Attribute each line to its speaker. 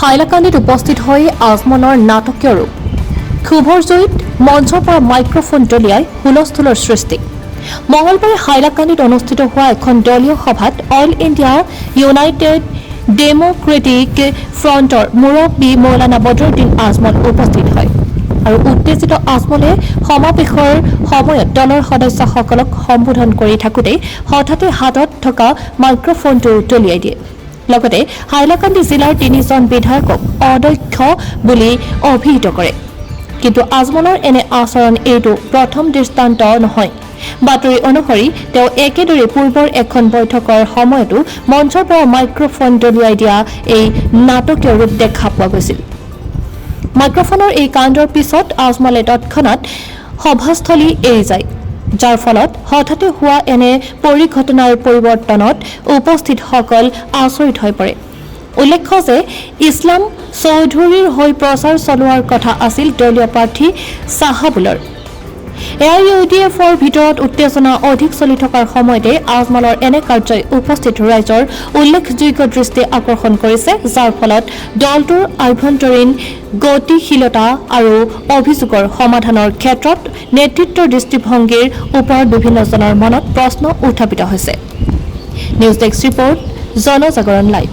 Speaker 1: হাইলাকান্দিত উপস্থিত হৈ আজমলৰ নাটকীয় ৰূপ। ক্ষোভৰ জয়ীত মঞ্চৰ পৰা মাইক্ৰফোন দলিয়াই হুলস্থুলৰ সৃষ্টি। মঙলবাৰে হাইলাকান্দিত অনুষ্ঠিত হোৱা এখন দলীয় সভাত অল ইণ্ডিয়া ইউনাইটেড ডেমক্ৰেটিক ফ্ৰণ্টৰ মুৰব্বী মৌলানা বদৰুদ্দিন আজমল উপস্থিত হয়। আৰু উত্তেজিত আজমলে সমাৱেশৰ সময়ত দলৰ সদস্যসকলক সম্বোধন কৰি থাকোঁতে হঠাতে হাতত থকা মাইক্ৰফোনটো দলিয়াই দিয়ে। লগতে হাইলাকান্দি জিলাৰ তিনিজন বিধায়কক অদক্ষ বুলি অভিহিত কৰে। কিন্তু আজমলৰ এনে আচৰণ এইটো প্ৰথম দৃষ্টান্ত নহয়। বাতৰি অনুসৰি তেওঁ একেদৰে পূৰ্বৰ এখন বৈঠকৰ সময়তো মঞ্চৰ পৰা মাইক্ৰফোন দলিয়াই দিয়া এই নাটকীয় ৰূপ দেখা পোৱা গৈছিল। মাইক্ৰফোনৰ এই কাণ্ডৰ পিছত আজমলে তৎক্ষণাত সভাস্থলী এৰি যায়। যাৰ ফলত হঠাতে হোৱা এনে পৰিঘটনাৰ পৰিৱৰ্তনত উপস্থিতসকল আচৰিত হৈ পৰে। উল্লেখ্য যে ইছলাম চৌধুৰীৰ হৈ প্ৰচাৰ চলোৱাৰ কথা আছিল দলীয় প্ৰাৰ্থী চাহাবুলৰ এ আই ইউ ডি এফৰ ভিতৰত উত্তেজনা অধিক চলি থকাৰ সময়তে আজমলৰ এনে কাৰ্যই উপস্থিত ৰাইজৰ উল্লেখযোগ্য দৃষ্টি আকৰ্ষণ কৰিছে যাৰ ফলত দলটোৰ আভ্যন্তৰীণ গতিশীলতা আৰু অভিযোগৰ সমাধানৰ ক্ষেত্ৰত নেতৃত্বৰ দৃষ্টিভংগীৰ ওপৰত বিভিন্নজনৰ মনত প্ৰশ্ন উত্থাপিত হৈছে। News desk report Janajagaran live.